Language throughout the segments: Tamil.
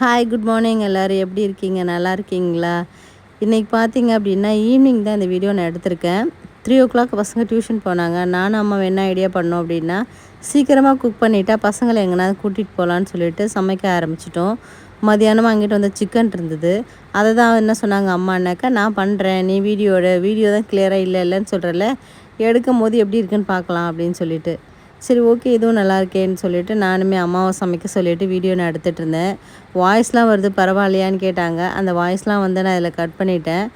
ஹாய் குட் மார்னிங் எல்லோரும் எப்படி இருக்கீங்க? நல்லா இருக்கீங்களா? இன்றைக்கி பார்த்தீங்க அப்படின்னா ஈவினிங் தான் இந்த வீடியோ நான் எடுத்திருக்கேன். த்ரீ ஓ கிளாக் பசங்க டியூஷன் போனாங்க. நானும் அம்மா என்ன ஐடியா பண்ணோம் அப்படின்னா சீக்கிரமாக குக் பண்ணிட்டா பசங்களை எங்கேனாவது கூட்டிகிட்டு போகலான்னு சொல்லிட்டு சமைக்க ஆரம்பிச்சிட்டோம். மதியானமாக அங்கிட்டு வந்து சிக்கன் இருந்தது. அதை தான் என்ன சொன்னாங்க அம்மானாக்கா நான் பண்ணுறேன் நீ வீடியோட வீடியோ தான் கிளியராக இல்லை இல்லைன்னு சொல்கிறல எடுக்கும் போது எப்படி இருக்குன்னு பார்க்கலாம் அப்படின்னு சொல்லிட்டு. சரி ஓகே இதுவும் நல்லா இருக்கேன்னு சொல்லிட்டு நானுமே அம்மாவை சமைக்க சொல்லிவிட்டு வீடியோ நான் எடுத்துகிட்டு இருந்தேன். வாய்ஸ்லாம் வருது பரவாயில்லையான்னு கேட்டாங்க. அந்த வாய்ஸ்லாம் வந்து நான் இதில் கட் பண்ணிட்டேன்.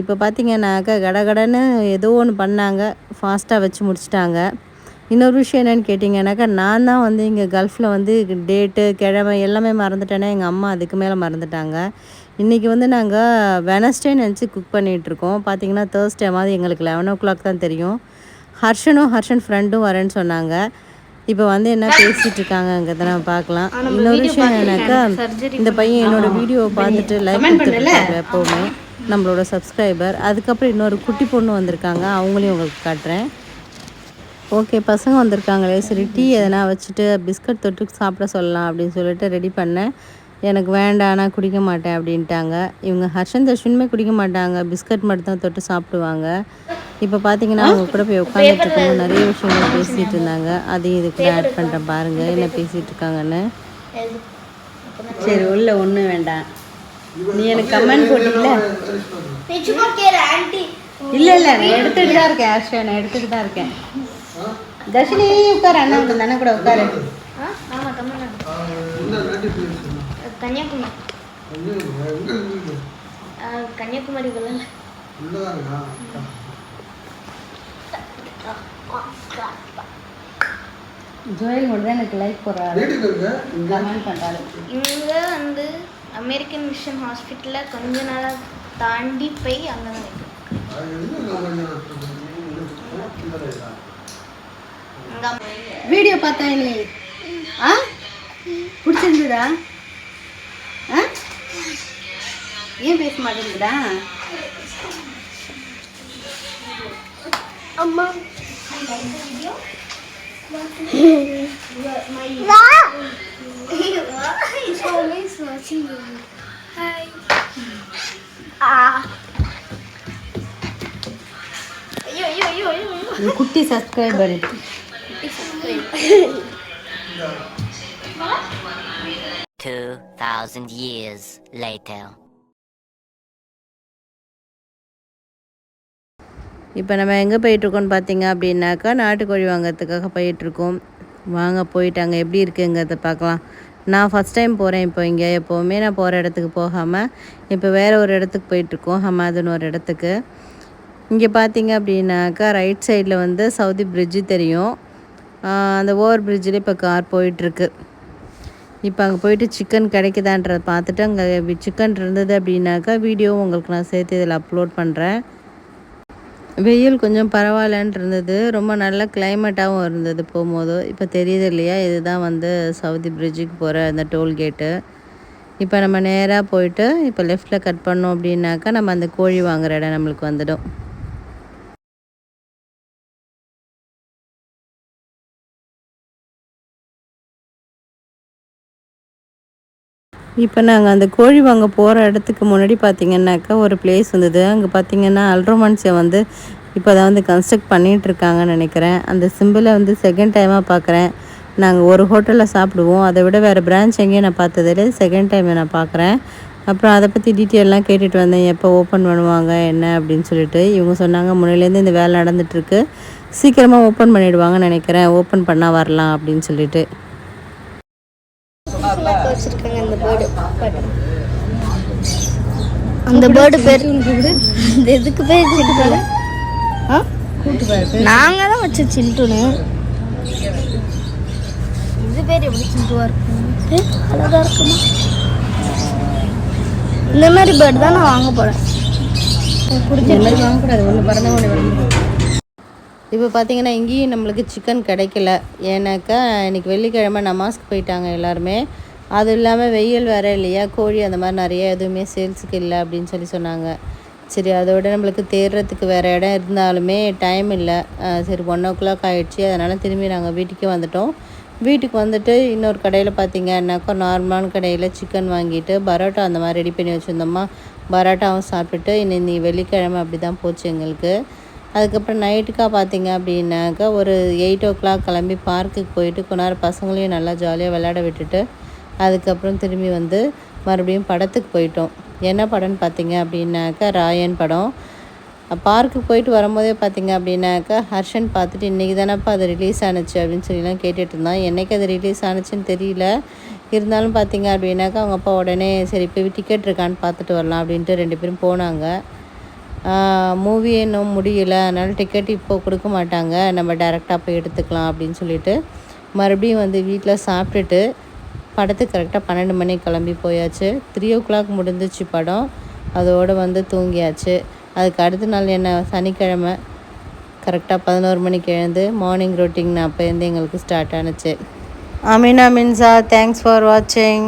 இப்போ பார்த்தீங்கன்னாக்கா கடகடன்னு ஏதோ ஒன்று பண்ணாங்க. ஃபாஸ்ட்டாக வச்சு முடிச்சிட்டாங்க. இன்னொரு விஷயம் என்னென்னு கேட்டிங்கன்னாக்கா நான் தான் வந்து இங்கே கல்ஃபில் வந்து டேட்டு கிழமை எல்லாமே மறந்துட்டேன்னா எங்கள் அம்மா அதுக்கு மேலே மறந்துட்டாங்க. இன்றைக்கி வந்து நாங்கள் வெனஸ்டே நினச்சி குக் பண்ணிகிட்ருக்கோம் பார்த்தீங்கன்னா தேர்ஸ்டே மாதிரி எங்களுக்கு லெவன் ஓ கிளாக் தான் தெரியும். ஹர்ஷனும் ஹர்ஷன் ஃப்ரெண்டும் வரேன்னு சொன்னாங்க. இப்போ வந்து என்ன பேசிகிட்டு இருக்காங்கங்கிறத நம்ம பார்க்கலாம். இன்னொரு விஷயம் என்னன்னாக்கா இந்த பையன் என்னோட வீடியோவை பார்த்துட்டு லைக் கொடுத்துருக்காங்க எப்போவுமே. நம்மளோட சப்ஸ்கிரைபர் அதுக்கப்புறம் இன்னொரு குட்டி பொண்ணு வந்திருக்காங்க. அவங்களையும் உங்களுக்கு காட்டுறேன். ஓகே பசங்க வந்திருக்காங்களே. சரி டீ எதனா வச்சுட்டு பிஸ்கட் தொட்டு சாப்பிட சொல்லலாம் அப்படின்னு சொல்லிட்டு ரெடி பண்ணேன். எனக்கு வேண்டாம் நான் குடிக்க மாட்டேன் அப்படின்ட்டாங்க. இவங்க ஹர்ஷன் தர்ஷனுமே குடிக்க மாட்டாங்க. பிஸ்கட் மட்டும் தான் தொட்டு சாப்பிடுவாங்க. இப்போ பார்த்தீங்கன்னா அவங்க கூட போய் உட்காந்துட்டு இருக்கோம் நிறைய விஷயங்கள் பேசிகிட்டு இருந்தாங்க. அதையும் இது கூட ஆட் பண்ணுறேன் பாருங்கள் என்ன பேசிகிட்டு இருக்காங்கன்னு. சரி உள்ள ஒன்றும் வேண்டாம். நீ எனக்கு கமெண்ட் போட்டிங்கள இல்லை இல்லை நான் எடுத்துகிட்டு தான் இருக்கேன் ஆஷா நான் எடுத்துகிட்டு தான் இருக்கேன். தர்ஷினி உட்காரு. அண்ணா வந்து அண்ணா கூட உட்காரு. கன்னியாகுமரி. கன்னியாகுமரி ஜோயல் மட்டும் தான் எனக்கு லைக் போடுறாரு. கமெண்ட் பண்ணுறாரு இங்கே வந்து அமெரிக்கன் மிஷன் ஹாஸ்பிட்டலில் கொஞ்ச நாளாக தாண்டி போய் அங்கே தான் இருக்கு. வீடியோ பார்த்தா நீ ஆ? பிடிச்சிருந்ததா? ஏன் பேச மாட்டேங்குதா அம்மா குட்டி subscriber Two thousand years later. இப்போ நம்ம எங்கே போயிட்டுருக்கோம்னு பார்த்தீங்க அப்படின்னாக்கா நாட்டுக்கோழி வாங்கிறதுக்காக போயிட்டுருக்கோம். வாங்க போயிட்டு அங்கே எப்படி இருக்குங்கிறத பார்க்கலாம். நான் ஃபஸ்ட் டைம் போகிறேன் இப்போ இங்கே. எப்போவுமே நான் போகிற இடத்துக்கு போகாமல் இப்போ வேறு ஒரு இடத்துக்கு போயிட்டுருக்கோம் ஹமாதுன்னு ஒரு இடத்துக்கு. இங்கே பார்த்தீங்க அப்படின்னாக்கா ரைட் சைடில் வந்து சவுதி பிரிட்ஜு தெரியும். அந்த ஓவர் பிரிட்ஜில் இப்போ கார் போயிட்டுருக்கு. இப்போ அங்கே போயிட்டு சிக்கன் கிடைக்குதான்றதை பார்த்துட்டு அங்கே சிக்கன் இருந்தது அப்படின்னாக்கா வீடியோவும் உங்களுக்கு நான் சேர்த்து இதில் அப்லோட் பண்ணுறேன் வெயில் கொஞ்சம் பரவாயில்லன்ட்டு இருந்தது. ரொம்ப நல்ல கிளைமேட்டாகவும் இருந்தது போகும்போது. இப்போ தெரியுது இல்லையா? இதுதான் வந்து சவுதி பிரிட்ஜுக்கு போகிற அந்த டோல்கேட்டு இப்போ நம்ம நேராக போயிட்டு இப்போ லெஃப்டில் கட் பண்ணோம் அப்படின்னாக்கா நம்ம அந்த கோழி வாங்குகிற இடம் நம்மளுக்கு வந்துடும். இப்போ நாங்கள் அந்த கோழி வாங்க போகிற இடத்துக்கு முன்னாடி பார்த்திங்கன்னாக்கா ஒரு பிளேஸ் வந்தது. அங்கே பார்த்திங்கன்னா அல்ட்ரோமான்ஸை வந்து இப்போ அதை வந்து கன்ஸ்ட்ரக்ட் பண்ணிகிட்டு இருக்காங்கன்னு நினைக்கிறேன். அந்த சிம்பிளை வந்து செகண்ட் டைமாக பார்க்குறேன் நாங்கள் ஒரு ஹோட்டலில் சாப்பிடுவோம். அதை விட வேறு பிரான்ச் எங்கேயும் நான் பார்த்ததில்ல செகண்ட் டைம் நான் பார்க்குறேன் அப்புறம் அதை பற்றி டீட்டெயிலெலாம் கேட்டுட்டு வந்தேன். எப்போ ஓப்பன் பண்ணுவாங்க என்ன அப்படின்னு சொல்லிட்டு. இவங்க சொன்னாங்க முன்னிலேருந்து இந்த வேலை நடந்துகிட்ருக்கு சீக்கிரமாக ஓப்பன் பண்ணிவிடுவாங்கன்னு நினைக்கிறேன். ஓப்பன் பண்ணால் வரலாம் அப்படின்னு சொல்லிட்டு. வச்சிருக்காங்க அந்த பேர்டு அந்த பேர்டு பேர் இந்த எதுக்கு பேர் சில்ட்டுனு நாங்க தான் வச்ச சில்ட்டுனு இது பேர் எப்படி சில்ட்டுவா இருக்கும்? அழகா இருக்குமா? இந்த மாதிரி பேர்டு தான் நான் வாங்க போறேன். இந்த மாதிரி வாங்கக்கூடாது ஒன்று பறந்த ஒன்று இப்போ பார்த்தீங்கன்னா இங்கேயும் நம்மளுக்கு சிக்கன் கிடைக்கல. ஏன்னாக்கா இன்றைக்கி வெள்ளிக்கிழமை நமாஸ்க்கு போயிட்டாங்க எல்லாருமே. அது இல்லாமல் வெயில் வேறு இல்லையா? கோழி அந்த மாதிரி நிறைய எதுவுமே சேல்ஸுக்கு இல்லை அப்படின்னு சொல்லி சொன்னாங்க. சரி அதோட நம்மளுக்கு தேடுறதுக்கு வேறு இடம் இருந்தாலுமே டைம் இல்லை. சரி ஒன் ஓ கிளாக் ஆகிடுச்சி அதனால் திரும்பி நாங்கள் வீட்டுக்கே வந்துட்டோம். வீட்டுக்கு வந்துட்டு இன்னொரு கடையில் பார்த்தீங்கன்னாக்கா நார்மலான கடையில் சிக்கன் வாங்கிட்டு பரோட்டா அந்த மாதிரி ரெடி பண்ணி வச்சுருந்தோமா பரோட்டாவும் சாப்பிட்டுட்டு இன்னி வெள்ளிக்கிழமை அப்படி தான் போச்சு எங்களுக்கு. அதுக்கப்புறம் நைட்டுக்காக பார்த்தீங்க அப்படின்னாக்கா ஒரு எயிட் ஓ கிளாக் கிளம்பி பார்க்குக்கு போயிட்டு கொஞ்ச நேரம் பசங்களையும் நல்லா ஜாலியாக விளையாட விட்டுட்டு அதுக்கப்புறம் திரும்பி வந்து மறுபடியும் படத்துக்கு போயிட்டோம். என்ன படம்னு பார்த்தீங்க அப்படின்னாக்கா ராயன் படம். பார்க்குக்கு போயிட்டு வரும்போதே பார்த்தீங்க அப்படின்னாக்கா ஹர்ஷன் பார்த்துட்டு இன்றைக்கி தானேப்பா அது ரிலீஸ் ஆனுச்சு அப்படின்னு சொல்லிலாம் கேட்டுட்டு இருந்தான். என்றைக்கு அது ரிலீஸ் ஆனுச்சுன்னு தெரியல. இருந்தாலும் பார்த்தீங்க அப்படின்னாக்கா அவங்க அப்பா உடனே சரி போய் டிக்கெட் இருக்கான்னு பார்த்துட்டு வரலாம் அப்படின்ட்டு ரெண்டு பேரும் போனாங்க. மூவி இன்னும் முடியல. அதனால் டிக்கெட் இப்போ கொடுக்க மாட்டாங்க. நம்ம டேரெக்டாக போய் எடுத்துக்கலாம் அப்படின்னு சொல்லிட்டு மறுபடியும் வந்து வீட்டில் சாப்பிட்டுட்டு படத்துக்கு கரெக்டாக பன்னெண்டு மணிக்கு கிளம்பி போயாச்சு. த்ரீ ஓ கிளாக் முடிஞ்சிச்சு படம். அதோடு வந்து தூங்கியாச்சு. அதுக்கு அடுத்த நாள் என்ன சனிக்கிழமை. கரெக்டாக பதினோரு மணிக்கு எழுந்து மார்னிங் ரொட்டீன் அப்போலேருந்து எங்களுக்கு ஸ்டார்ட் ஆனுச்சு. அமீனா மின்சா தேங்க்ஸ் ஃபார் வாட்சிங்